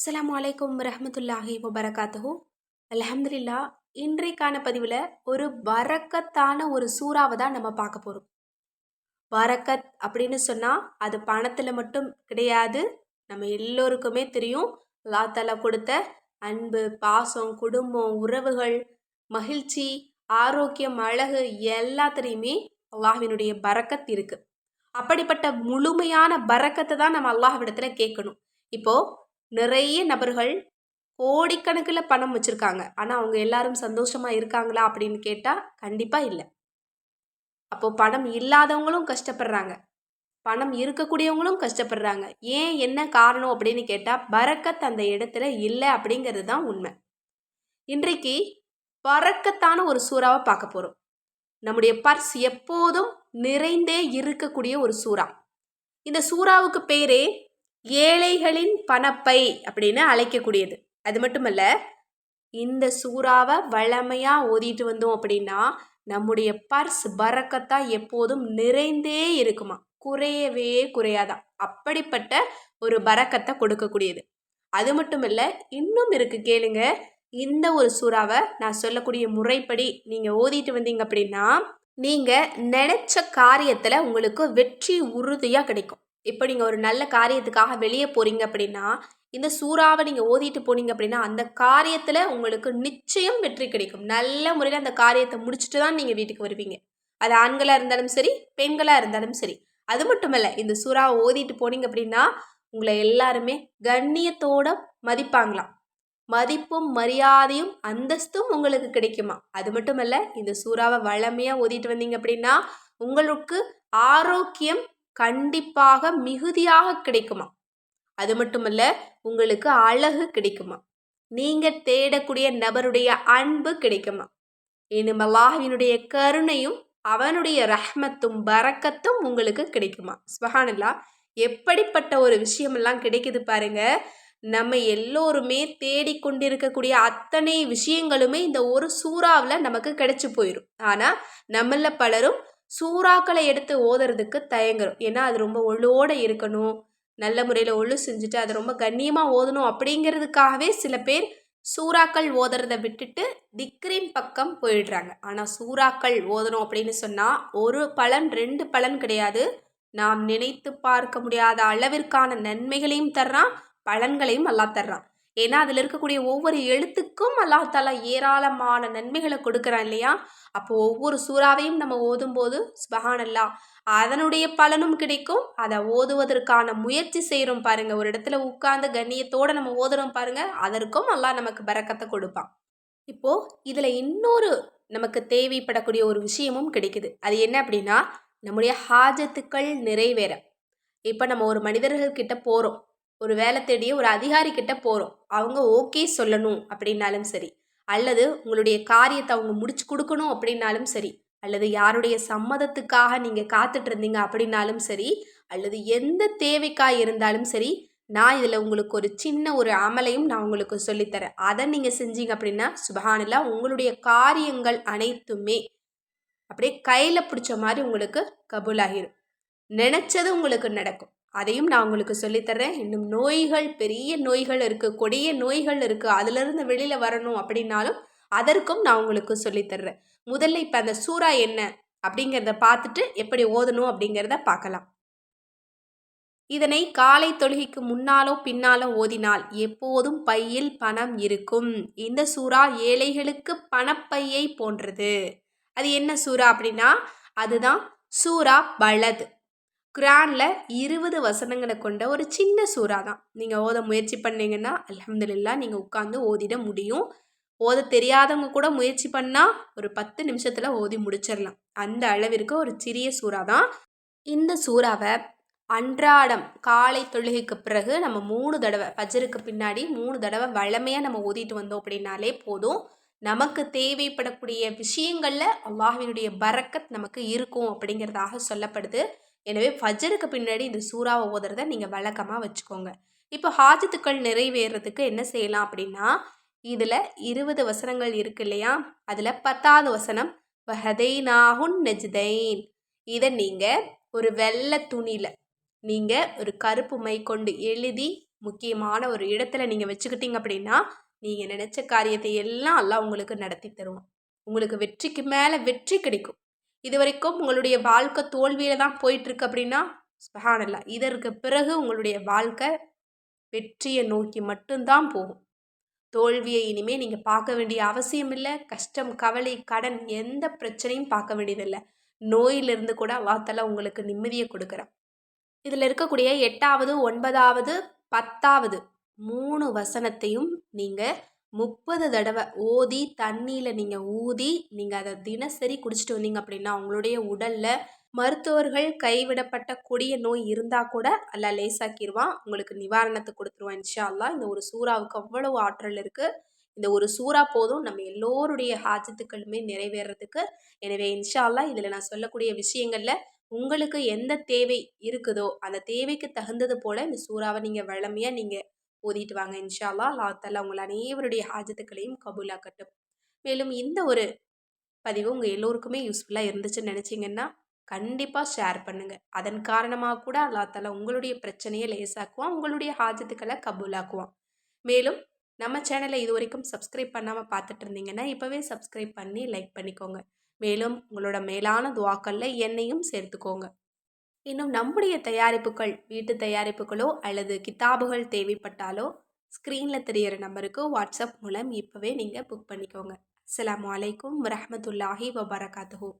அஸ்லாம் வலைக்கம் ரஹமத்துல்லாஹி வபரகாத்தஹூ. அலமதுல்லா இன்றைக்கான பதிவில் ஒரு வரக்கத்தான ஒரு சூறாவை தான் நம்ம பார்க்க போகிறோம் வரக்கத் அப்படின்னு சொன்னால் அது பணத்தில் மட்டும் கிடையாது. நம்ம எல்லோருக்குமே தெரியும். அல்லா கொடுத்த அன்பு பாசம் குடும்பம் உறவுகள் மகிழ்ச்சி ஆரோக்கியம் அழகு எல்லாத்துலேயுமே அல்லாஹினுடைய பரக்கத் இருக்குது அப்படிப்பட்ட முழுமையான பரக்கத்தை தான் நம்ம அல்லாஹ்விடத்தில் கேட்கணும். இப்போது நிறைய நபர்கள் கோடிக்கணக்கில் பணம் வச்சுருக்காங்க. ஆனால் அவங்க எல்லாரும் சந்தோஷமாக இருக்காங்களா அப்படின்னு கேட்டால் கண்டிப்பாக இல்லை. அப்போது பணம் இல்லாதவங்களும் கஷ்டப்படுறாங்க. பணம் இருக்கக்கூடியவங்களும் கஷ்டப்படுறாங்க. ஏன் என்ன காரணம் அப்படின்னு கேட்டால் பறக்கத் அந்த இடத்துல இல்லை அப்படிங்கிறது தான் உண்மை. இன்றைக்கு பறக்கத்தான ஒரு சூறாவை பார்க்க போகிறோம் நம்முடைய பர்ஸ் எப்போதும் நிறைந்தே இருக்கக்கூடிய ஒரு சூறா. இந்த சூறாவுக்கு பேரே ஏழைகளின் பணப்பை அப்படின்னு அழைக்கக்கூடியது. அது மட்டுமல்ல இந்த சூறாவை வளமையாக ஓதிட்டு வந்தோம் அப்படின்னா நம்முடைய பர்ஸ் பறக்கத்தா எப்போதும் நிறைந்தே இருக்குமா? குறையவே குறையாதான் அப்படிப்பட்ட ஒரு பறக்கத்தை கொடுக்கக்கூடியது. அது மட்டும் இல்லை இன்னும் இருக்கு கேளுங்க. இந்த ஒரு சூறாவை நான் சொல்லக்கூடிய முறைப்படி நீங்கள் ஓதிட்டு வந்தீங்க அப்படின்னா நீங்கள் நினச்ச காரியத்தில் உங்களுக்கு வெற்றி உறுதியாக கிடைக்கும். இப்போ நீங்கள் ஒரு நல்ல காரியத்துக்காக வெளியே போகிறீங்க அப்படின்னா இந்த சூறாவை நீங்கள் ஓதிட்டு போனீங்க அப்படின்னா அந்த காரியத்தில் உங்களுக்கு நிச்சயம் வெற்றி கிடைக்கும். நல்ல முறையில் அந்த காரியத்தை முடிச்சுட்டு தான் நீங்கள் வீட்டுக்கு வருவீங்க. அது ஆண்களாக இருந்தாலும் சரி பெண்களாக இருந்தாலும் சரி. அது மட்டும் இல்லை இந்த சூறாவை ஓதிட்டு போனீங்க அப்படின்னா உங்களை எல்லாருமே கண்ணியத்தோட மதிப்பாங்களாம். மதிப்பும் மரியாதையும் அந்தஸ்தும் உங்களுக்கு கிடைக்குமா? அது மட்டும் இல்லை இந்த சூறாவை வளமையாக ஓதிட்டு வந்தீங்க அப்படின்னா உங்களுக்கு ஆரோக்கியம் கண்டிப்பாக மிகுதியாக கிடைக்குமா? அது மட்டுமல்ல உங்களுக்கு அழகு கிடைக்குமா? நீங்க தேடக்கூடிய நபருடைய அன்பு கிடைக்குமா? இன்னும் அல்லாஹினுடைய கருணையும் அவனுடைய ரஹ்மத்தும் பறக்கத்தும் உங்களுக்கு கிடைக்குமா? ஸ்வஹானல்லா எப்படிப்பட்ட ஒரு விஷயமெல்லாம் கிடைக்குது பாருங்க. நம்ம எல்லோருமே தேடிக்கொண்டிருக்கக்கூடிய அத்தனை விஷயங்களுமே இந்த ஒரு சூறாவில் நமக்கு கிடைச்சி போயிடும் ஆனால் நம்மள பலரும் சூறாக்களை எடுத்து ஓதுறதுக்கு தயங்குறோம் ஏன்னா அது ரொம்ப ஒழுவோடு இருக்கணும். நல்ல முறையில் ஒழு செஞ்சுட்டு அதை ரொம்ப கண்ணியமாக ஓதணும் அப்படிங்கிறதுக்காகவே சில பேர் சூறாக்கள் ஓதுறத விட்டுட்டு திக்ரின் பக்கம் போயிடுறாங்க. ஆனால் சூறாக்கள் ஓதணும் அப்படின்னு சொன்னால் ஒரு பலன் ரெண்டு பலன் கிடையாது. நாம் நினைத்து பார்க்க முடியாத அளவிற்கான நன்மைகளையும் தர்றான் பலன்களையும் நல்லா தர்றான். ஏன்னா அதில் இருக்கக்கூடிய ஒவ்வொரு எழுத்துக்கும் அல்லாஹாலா ஏராளமான நன்மைகளை கொடுக்குறான் இல்லையா? அப்போ ஒவ்வொரு சூறாவையும் நம்ம ஓதும்போது ஸ்பஹானல்லா அதனுடைய பலனும் கிடைக்கும். அதை ஓதுவதற்கான முயற்சி செய்கிறோம் பாருங்க. ஒரு இடத்துல உட்கார்ந்து கண்ணியத்தோடு நம்ம ஓதுறோம் பாருங்க. அதற்கும் அல்லாஹ் நமக்கு பறக்கத்தை கொடுப்பான். இப்போது இதில் இன்னொரு நமக்கு தேவைப்படக்கூடிய ஒரு விஷயமும் கிடைக்குது. அது என்ன அப்படின்னா நம்முடைய ஹாஜத்துக்கள் நிறைவேற. இப்போ நம்ம ஒரு மனிதர்கள் கிட்ட போகிறோம் ஒரு வேலை தேடிய ஒரு அதிகாரி கிட்ட போகிறோம் அவங்க ஓகே சொல்லணும் அப்படின்னாலும் சரி. அல்லது உங்களுடைய காரியத்தை அவங்க முடிச்சு கொடுக்கணும் அப்படின்னாலும் சரி. அல்லது யாருடைய சம்மதத்துக்காக நீங்கள் காத்துட்டு இருந்தீங்க அப்படின்னாலும் சரி. அல்லது எந்த தேவைக்காக இருந்தாலும் சரி நான் இதில் உங்களுக்கு ஒரு சின்ன ஒரு அமலையும் நான் உங்களுக்கு சொல்லித்தரேன். அதை நீங்கள் செஞ்சீங்க அப்படின்னா சுபஹானில்லா உங்களுடைய காரியங்கள் அனைத்துமே அப்படியே கையில் பிடிச்ச மாதிரி உங்களுக்கு கபூலாகிடும் நினச்சது உங்களுக்கு நடக்கும். அதையும் நான் உங்களுக்கு சொல்லித்தரேன் இன்னும் நோய்கள் பெரிய நோய்கள் இருக்குது கொடிய நோய்கள் இருக்குது அதுலேருந்து வெளியில் வரணும் அப்படின்னாலும் அதற்கும் நான் உங்களுக்கு சொல்லித்தர்றேன். முதல்ல இப்போ அந்த சூறா என்ன அப்படிங்கிறத பார்த்துட்டு எப்படி ஓதணும் அப்படிங்கிறத பார்க்கலாம். இதனை காலை தொழுகைக்கு முன்னாலோ பின்னாலோ ஓதினால் எப்போதும் பையில் பணம் இருக்கும். இந்த சூறா ஏழைகளுக்கு பணப்பையை போன்றது. அது என்ன சூறா அப்படின்னா அதுதான் சூறா பலது குரானில் இருபது வசனங்களை கொண்ட ஒரு சின்ன சூறா தான். நீங்கள் ஓத முயற்சி பண்ணீங்கன்னா அலமதுல்லா நீங்கள் உட்காந்து ஓதிட முடியும். ஓத தெரியாதவங்க கூட முயற்சி பண்ணால் ஒரு பத்து நிமிஷத்தில் ஓதி முடிச்சிடலாம் அந்த அளவிற்கு ஒரு சிறிய சூறா தான். இந்த சூறாவை அன்றாடம் காலை தொழுகைக்கு பிறகு நம்ம மூணு தடவை பஜருக்கு பின்னாடி மூணு தடவை வளமையாக நம்ம ஓதிட்டு வந்தோம் அப்படின்னாலே போதும். நமக்கு தேவைப்படக்கூடிய விஷயங்களில் அல்லாஹினுடைய பறக்கத் நமக்கு இருக்கும் அப்படிங்கிறதாக சொல்லப்படுது. எனவே ஃபஜருக்கு பின்னாடி இந்த சூறாவை ஓதுறத நீங்கள் வழக்கமாக வச்சுக்கோங்க. இப்போ ஹாஜத்துக்கள் நிறைவேறதுக்கு என்ன செய்யலாம் அப்படின்னா இதில் இருபது வசனங்கள் இருக்கு இல்லையா? அதில் பத்தாவது வசனம் வஹதைனாகுன் நெஜ்தைன். இதை நீங்கள் ஒரு வெள்ளை துணியில் நீங்கள் ஒரு கருப்பு மை கொண்டு எழுதி முக்கியமான ஒரு இடத்துல நீங்கள் வச்சுக்கிட்டீங்க அப்படின்னா நீங்கள் நினச்ச காரியத்தை எல்லாம் எல்லாம் உங்களுக்கு நடத்தி தருவோம் உங்களுக்கு வெற்றிக்கு மேலே வெற்றி கிடைக்கும். இது வரைக்கும் உங்களுடைய வாழ்க்கை தோல்வியில் தான் போயிட்டுருக்கு அப்படின்னா சுபஹானல்லா இதற்கு பிறகு உங்களுடைய வாழ்க்கை வெற்றியை நோக்கி மட்டும்தான் போகும். தோல்வியை இனிமேல் நீங்கள் பார்க்க வேண்டிய அவசியம் இல்லை. கஷ்டம் கவலை கடன் எந்த பிரச்சனையும் பார்க்க வேண்டியதில்லை. நோயிலிருந்து கூட வாத்தலை உங்களுக்கு நிம்மதியை கொடுக்குறான். இதில் இருக்கக்கூடிய எட்டாவது ஒன்பதாவது பத்தாவது மூணு வசனத்தையும் நீங்கள் முப்பது தடவை ஓதி தண்ணியில் நீங்கள் ஊதி நீங்கள் அதை தினசரி குடிச்சிட்டு வந்தீங்க அப்படின்னா உங்களுடைய உடலில் மருத்துவர்கள் கைவிடப்பட்ட கொடிய நோய் இருந்தால் கூட அல்ல லேசாக்கிடுவான் உங்களுக்கு நிவாரணத்தை கொடுத்துருவான் இன்ஷா அல்லா இந்த ஒரு சூறாவுக்கு அவ்வளவு ஆற்றல் இருக்குது இந்த ஒரு சூறா போதும். நம்ம எல்லோருடைய ஹாஜத்துக்களுமே நிறைவேறதுக்கு. எனவே இன்ஷா அல்லா இதில் நான் சொல்லக்கூடிய விஷயங்களில் உங்களுக்கு எந்த தேவை இருக்குதோ அந்த தேவைக்கு தகுந்தது போல் இந்த சூறாவை நீங்கள் வளமையாக நீங்கள் ஓதிட்டு வாங்க இன்ஷா அல்லா உங்கள் அனைவருடைய ஹாஜத்துக்களையும் கபூலாக்கட்டும். மேலும் இந்த ஒரு பதிவு உங்கள் எல்லோருக்குமே யூஸ்ஃபுல்லாக இருந்துச்சுன்னு நினச்சிங்கன்னா கண்டிப்பாக ஷேர் பண்ணுங்கள் அதன் காரணமாக கூட அல்லாத்தால உங்களுடைய பிரச்சனையை லேசாக்குவான் உங்களுடைய ஹாஜத்துக்களை கபூலாக்குவான். மேலும் நம்ம சேனலை இது வரைக்கும் சப்ஸ்கிரைப் பண்ணாமல் பார்த்துட்டு இருந்தீங்கன்னா இப்போவே சப்ஸ்கிரைப் பண்ணி லைக் பண்ணிக்கோங்க. மேலும் உங்களோட மேலான துவாக்களில் என்னையும் சேர்த்துக்கோங்க. இன்னும் நம்முடைய தயாரிப்புகள் வீட்டு தயாரிப்புகளோ அல்லது கிதாபுகள் தேவைப்பட்டாலோ ஸ்க்ரீனில் தெரிகிற நம்பருக்கு வாட்ஸ்அப் மூலம் இப்போவே நீங்கள் புக் பண்ணிக்கோங்க. அஸ்லாம் வலைக்கம் வரமத்துல்லாஹி வபரகாத்துஹூ.